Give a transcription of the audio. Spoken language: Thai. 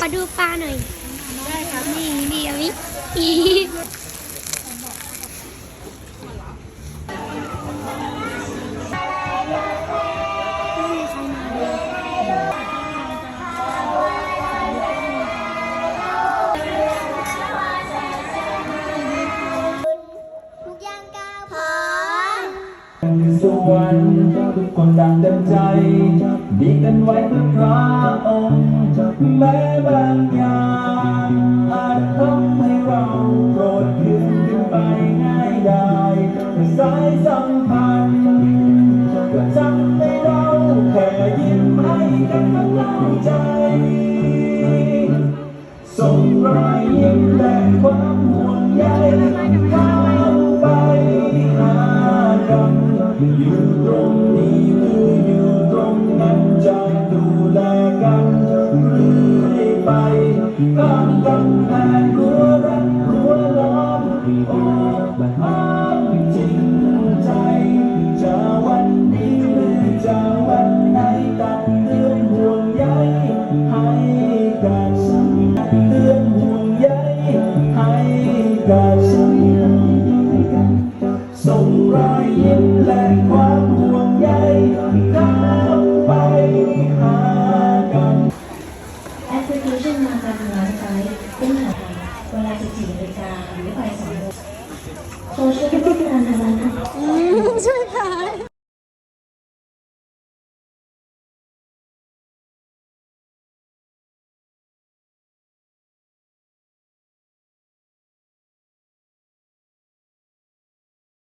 ขอดูปลาหน่อย ได้ครับ นี่นี่เอาวิ มสวรรค์ทุกคนดังเต็มใจ ดีกันไว้เพื่อพระองค์แม้บางอย่างอาจทำให้เราโกรธเคืองขึ้นไปง่ายได้สายสัม อยู่ตรงนี้หรืออยู่ตรงนั้นจะดูแลกันเรื่อยไปข้ามกำแพงรั้วรักรั้วล้อมโอ้อ้อมจริงใจ จะวันนี้หรือจะวันไหนตัดเตือนห่วงใยให้กันเตือนห่วงใยให้กันส่งรอยยิ้มและ ปพลิเคชันมาการทำงานไซต์ขึ้นหาเวลา14นาฬิกาหรือบ่าย2โมงโซเชียลมีเดียการทำงาน